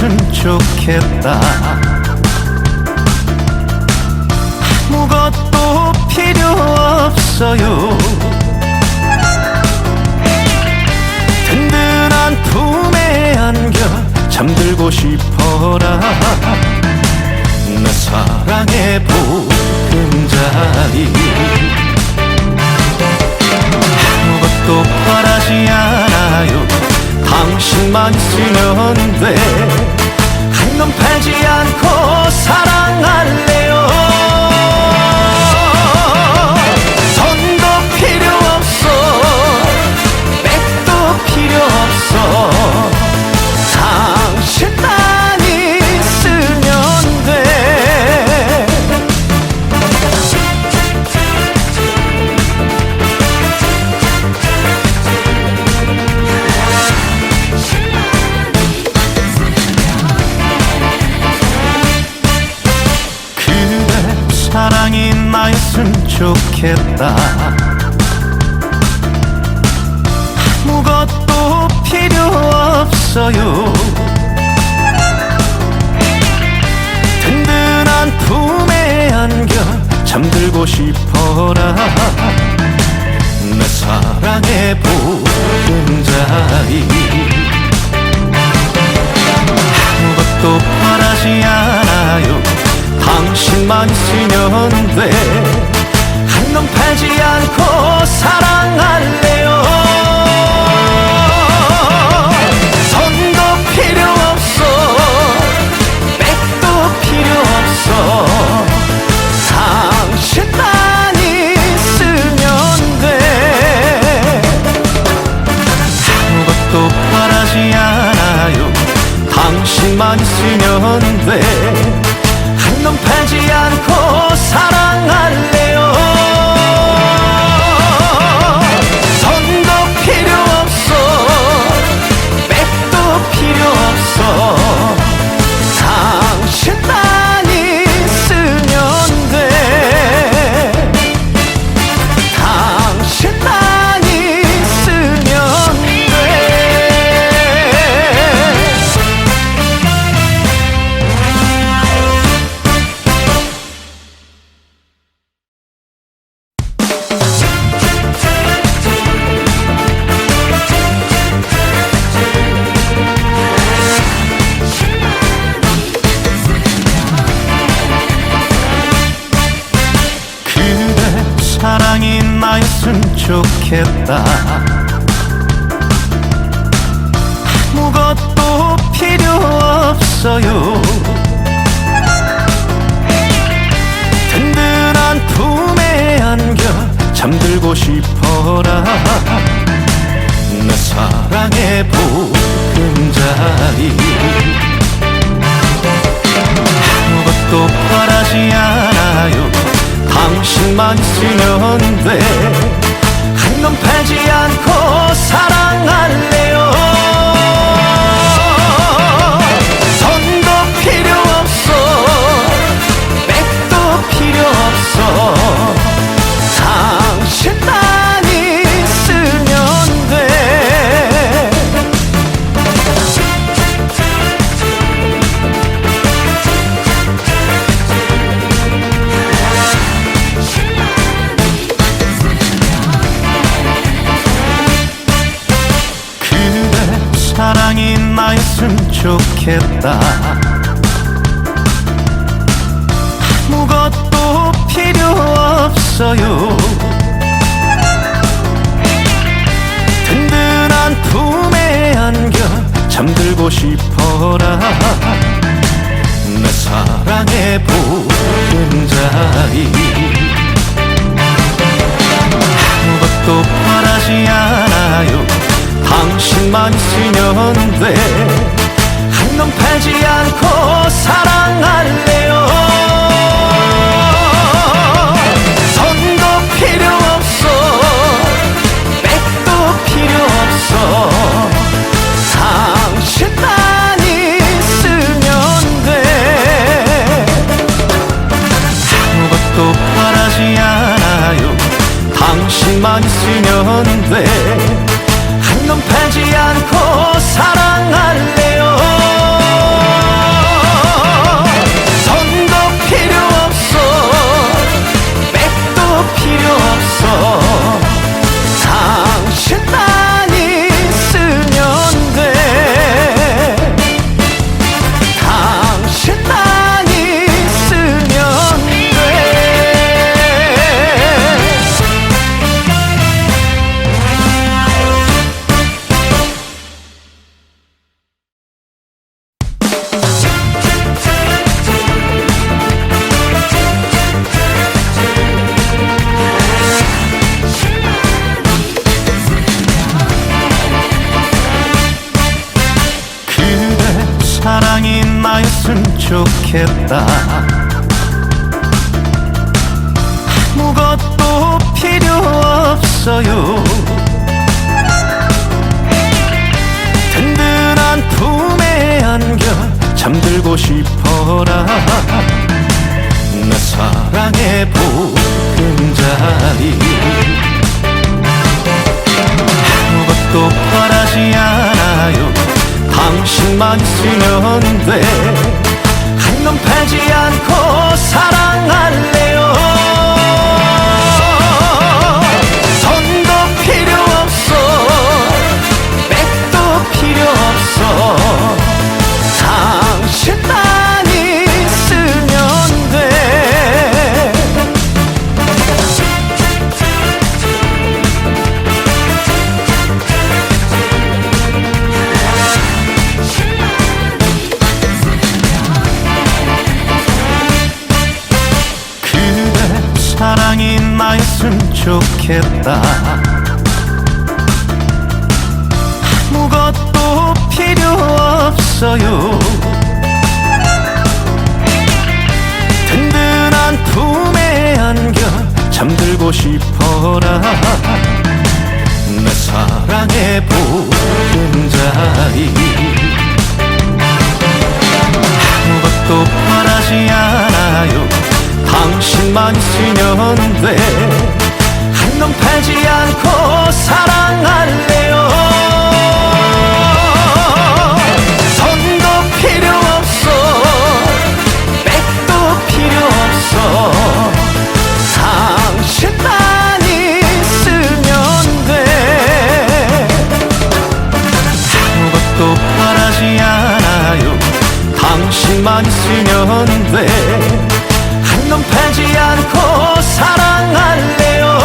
나였으면 좋겠다. 아무것도 필요 없어요. 든든한 품에 안겨 잠들고 싶어라. 내 사랑의 보금자리. 아무것도 바라지 않아요 당신만 있으면 돼한놈 팔지 않고 사랑 좋겠다. 아무것도 필요 없어요. 든든한 품에 안겨 잠들고 싶어라. 내 사랑의 보금자리. 아무것도 바라지 않아요. 당신만 있으면 돼 한놈 팔지 않고 사랑할래요. 돈도 필요 없어 백도 필요 없어. 당신만 있으면 돼. 아무것도 바라지 않아요. 당신만 있으면 돼한놈 팔지 않고 사랑할래요 좋겠다. 아무것도 필요 없어요. 든든한 품에 안겨 잠들고 싶어라. 내 사랑의 보금자리. 아무것도 바라지 않아요. 당신만 있으면 돼 한놈 팔지 않고 사랑할래요? 돈도 필요 없어 백도 필요 없어. 당신만 좋겠다. 아무것도 필요 없어요. 든든한 품에 안겨 잠들고 싶어라. 내 사랑의 보금자리. 아무것도 바라지 않아요. 당신만 있으면 돼 한놈 팔지 않고 사랑할래요 좋겠다. 아무것도 필요 없어요. 든든한 품에 안겨 잠들고 싶어라. 나 사랑의 보금자리. 아무것도 바라지 않아요. 당신만 있으면 돼한 눈 팔지 않고 좋겠다. 아무것도 필요 없어요. 든든한 품에 안겨 잠들고 싶어라. 내 사랑의 보금자리 아무것도 바라지 않아요. 당신만 있으면 돼 한눈 팔지 않고 사랑할래요. 손도 필요 없어. 백도 필요 없어. 당신만 있으면 돼. 아무것도 바라지 않아요. 당신만 있으면 돼 한눈 팔지 않고 사랑할래요